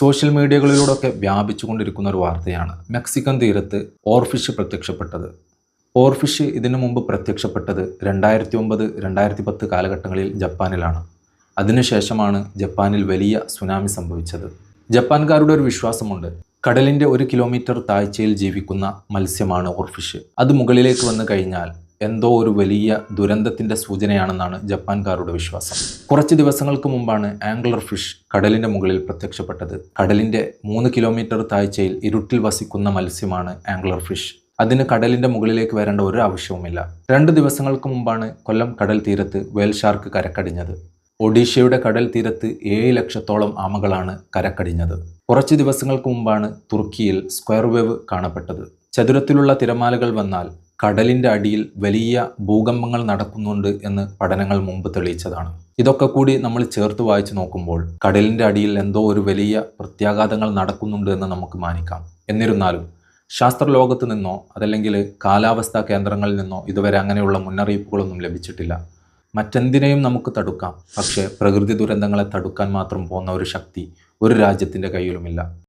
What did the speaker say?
Social മീഡിയകളിലൂടെ മീഡിയകളിലൂടെയൊക്കെ വ്യാപിച്ചുകൊണ്ടിരിക്കുന്ന ഒരു വാർത്തയാണ് Mexican തീരത്ത് ഓർഫിഷ് പ്രത്യക്ഷപ്പെട്ടത്. ഓർഫിഷ് ഇതിനു മുമ്പ് പ്രത്യക്ഷപ്പെട്ടത് രണ്ടായിരത്തി ഒമ്പത് രണ്ടായിരത്തി പത്ത് കാലഘട്ടങ്ങളിൽ ജപ്പാനിലാണ്. അതിനുശേഷമാണ് ജപ്പാനിൽ വലിയ സുനാമി സംഭവിച്ചത്. ജപ്പാൻകാരുടെ ഒരു വിശ്വാസമുണ്ട്. കടലിന്റെ ഒരു കിലോമീറ്റർ താഴ്ചയിൽ ജീവിക്കുന്ന മത്സ്യമാണ് ഓർഫിഷ് അത് മുകളിലേക്ക് വന്നു കഴിഞ്ഞാൽ എന്തോ ഒരു വലിയ ദുരന്തത്തിന്റെ സൂചനയാണെന്നാണ് ജപ്പാൻകാരുടെ വിശ്വാസം. കുറച്ച് ദിവസങ്ങൾക്ക് മുമ്പാണ് ആംഗ്ലർ ഫിഷ് കടലിന്റെ മുകളിൽ പ്രത്യക്ഷപ്പെട്ടത്. കടലിന്റെ മൂന്ന് കിലോമീറ്റർ താഴ്ചയിൽ ഇരുട്ടിൽ വസിക്കുന്ന മത്സ്യമാണ് ആംഗ്ലർ ഫിഷ്. അതിന് കടലിന്റെ മുകളിലേക്ക് വരേണ്ട ഒരു ആവശ്യവുമില്ല. രണ്ട് ദിവസങ്ങൾക്ക് മുമ്പാണ് കൊല്ലം കടൽ തീരത്ത് വേൽ ഷാർക്ക് കരക്കടിഞ്ഞത്. ഒഡീഷയുടെ കടൽ തീരത്ത് ഏഴ് ലക്ഷത്തോളം ആമകളാണ് കരക്കടിഞ്ഞത്. കുറച്ച് ദിവസങ്ങൾക്ക് മുമ്പാണ് തുർക്കിയിൽ സ്ക്വയർ വേവ് കാണപ്പെട്ടത്. ചതുരത്തിലുള്ള തിരമാലകൾ വന്നാൽ കടലിന്റെ അടിയിൽ വലിയ ഭൂകമ്പങ്ങൾ നടക്കുന്നുണ്ട് എന്ന് പഠനങ്ങൾ മുമ്പ് തെളിയിച്ചതാണ്. ഇതൊക്കെ കൂടി നമ്മൾ ചേർത്ത് വായിച്ചു നോക്കുമ്പോൾ കടലിന്റെ അടിയിൽ എന്തോ ഒരു വലിയ പ്രത്യാഘാതങ്ങൾ നടക്കുന്നുണ്ട് എന്ന് നമുക്ക് മാനിക്കാം. എന്നിരുന്നാലും ശാസ്ത്രലോകത്ത് നിന്നോ അതല്ലെങ്കിൽ കാലാവസ്ഥാ കേന്ദ്രങ്ങളിൽ നിന്നോ ഇതുവരെ അങ്ങനെയുള്ള മുന്നറിയിപ്പുകളൊന്നും ലഭിച്ചിട്ടില്ല. മറ്റെന്തിനേയും നമുക്ക് തടുക്കാം. പക്ഷേ പ്രകൃതി ദുരന്തങ്ങളെ തടുക്കാൻ മാത്രം പോകുന്ന ഒരു ശക്തി ഒരു രാജ്യത്തിന്റെ കയ്യിലുമില്ല.